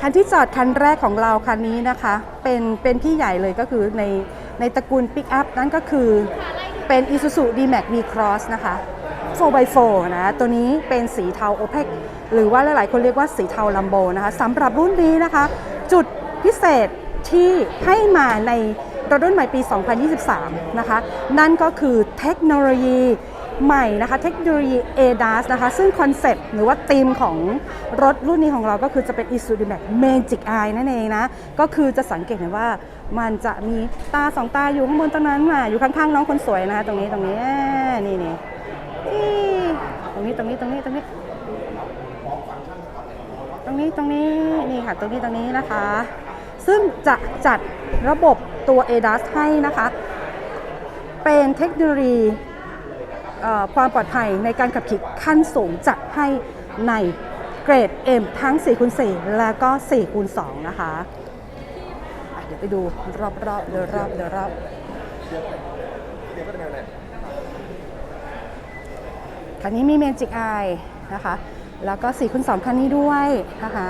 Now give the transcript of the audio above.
คันที่จอดคันแรกของเราคันนี้นะคะ เป็นเป็นที่ใหญ่เลยก็คือในในตระกูลปิกอัพนั่นก็คือเป็น Isuzu D-Max V-Cross นะคะ 4x4 นะ ตัวนี้เป็นสีเทา OPEC หรือว่าหลาย ๆ คนเรียกว่าสีเทาลัมโบนะคะสำหรับรุ่นนี้นะคะ จุดพิเศษที่ให้มาในรถรุ่นใหม่ปี 2023 นะคะ นั่นก็คือเทคโนโลยี ใหม่นะคะ เทคโนโลยี ADAS นะคะ ซึ่งคอนเซปต์หรือว่าธีมของรถรุ่นนี้ของเราก็คือจะเป็น Isuzu Max Magic Eye นั่นเองนะ ก็คือจะสังเกตเห็นว่ามันจะมีตาสองตาอยู่ข้างบนตรงนั้นน่ะอยู่ข้างๆน้องคนสวยนะคะ ตรงนี้ตรงนี้นี่นี่ตรงนี้ตรงนี้ตรงนี้ตรงนี้ ตรงนี้ตรงนี้นี่ค่ะตรงนี้ตรงนี้นะคะ ซึ่งจะจัดระบบตัว ADAS ให้นะคะ เป็นเทคโนโลยี ความปลอดภัยในการขับขี่ขั้นสูงจัดให้ในเกรด M ทั้ง4คูณ4แล้วก็4คูณ2นะคะะเดี๋ยวไปดูรอบๆเดี๋ยวรอบเดี๋ยวรอบคันนี้มี Magic Eye นะคะ แล้วก็4คูณ2คันนี้ด้วยนะคะ